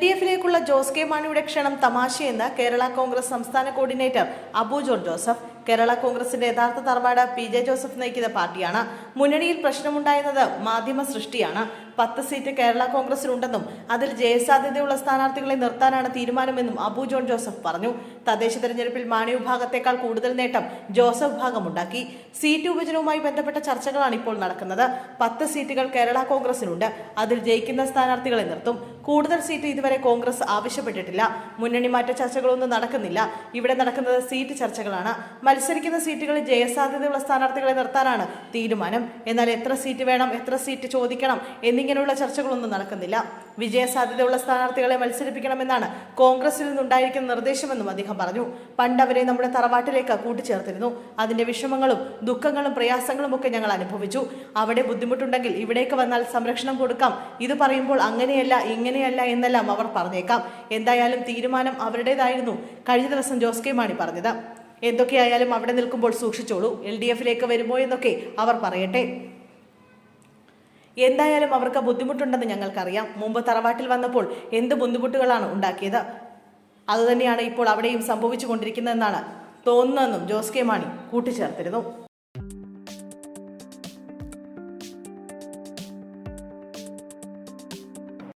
D എഫിലേക്കുള്ള Jose K മാണിയുടെ ക്ഷണം തമാശയെന്ന് കേരള കോൺഗ്രസ് സംസ്ഥാന കോർഡിനേറ്റർ അബു ജോൺ ജോസഫ്. കേരള കോൺഗ്രസിന്റെ യഥാർത്ഥ തറവാട് പി ജെ ജോസഫ് നയിക്കുന്ന പാർട്ടിയാണ്. മുന്നണിയിൽ പ്രശ്നമുണ്ടായെന്നത് മാധ്യമ സൃഷ്ടിയാണ്. പത്ത് സീറ്റ് കേരള കോൺഗ്രസിനുണ്ടെന്നും അതിൽ ജയസാധ്യതയുള്ള സ്ഥാനാർത്ഥികളെ നിർത്താനാണ് തീരുമാനമെന്നും അബു ജോൺ ജോസഫ് പറഞ്ഞു. തദ്ദേശ തെരഞ്ഞെടുപ്പിൽ മാണി വിഭാഗത്തെക്കാൾ കൂടുതൽ നേട്ടം ജോസഫ് വിഭാഗമുണ്ടാക്കി സീറ്റ് വിഭജനവുമായി ബന്ധപ്പെട്ട ചർച്ചകളാണ് ഇപ്പോൾ നടക്കുന്നത്. പത്ത് സീറ്റുകൾ കേരള കോൺഗ്രസിനുണ്ട്. അതിൽ ജയിക്കുന്ന സ്ഥാനാർത്ഥികളെ നിർത്തും. കൂടുതൽ സീറ്റ് ഇതുവരെ കോൺഗ്രസ് ആവശ്യപ്പെട്ടിട്ടില്ല. മുന്നണി മാറ്റ ചർച്ചകളൊന്നും നടക്കുന്നില്ല. ഇവിടെ നടക്കുന്നത് സീറ്റ് ചർച്ചകളാണ്. മത്സരിക്കുന്ന സീറ്റുകളിൽ ജയസാധ്യതയുള്ള സ്ഥാനാർത്ഥികളെ നിർത്താനാണ് തീരുമാനം. എന്നാൽ എത്ര സീറ്റ് വേണം എത്ര സീറ്റ് ചോദിക്കണം എന്നിങ്ങനെയുള്ള ചർച്ചകളൊന്നും നടക്കുന്നില്ല. വിജയസാധ്യതയുള്ള സ്ഥാനാർത്ഥികളെ മത്സരിപ്പിക്കണമെന്നാണ് കോൺഗ്രസിൽ നിന്നുണ്ടായിരിക്കുന്ന നിർദ്ദേശമെന്നും അദ്ദേഹം പറഞ്ഞു. പണ്ടവരെ നമ്മുടെ തറവാട്ടിലേക്ക് കൂട്ടിച്ചേർത്തിരുന്നു. അതിന്റെ വിഷമങ്ങളും ദുഃഖങ്ങളും പ്രയാസങ്ങളും ഒക്കെ ഞങ്ങൾ അനുഭവിച്ചു. അവിടെ ബുദ്ധിമുട്ടുണ്ടെങ്കിൽ ഇവിടേക്ക് വന്നാൽ സംരക്ഷണം കൊടുക്കാം. ഇത് പറയുമ്പോൾ അങ്ങനെയല്ല ഇങ്ങനെയല്ല എന്നെല്ലാം അവർ പറഞ്ഞേക്കാം. എന്തായാലും തീരുമാനം അവരുടേതായിരുന്നു. കഴിഞ്ഞ ദിവസം ജോസ് കെ മാണി പറഞ്ഞത്. എന്തൊക്കെയായാലും അവിടെ നിൽക്കുമ്പോൾ സൂക്ഷിച്ചോളൂ. എൽ ഡി എഫിലേക്ക് വരുമോ എന്നൊക്കെ അവർ പറയട്ടെ. എന്തായാലും അവർക്ക് ബുദ്ധിമുട്ടുണ്ടെന്ന് ഞങ്ങൾക്കറിയാം. മുമ്പ് തറവാട്ടിൽ വന്നപ്പോൾ എന്ത് ബുദ്ധിമുട്ടുകളാണ് ഉണ്ടാക്കിയത്? അതുതന്നെയാണ് ഇപ്പോൾ അവിടെയും സംഭവിച്ചു കൊണ്ടിരിക്കുന്നതെന്നാണ് തോന്നുന്നതെന്നും ജോസ് കെ മാണി കൂട്ടിച്ചേർത്തിരുന്നു.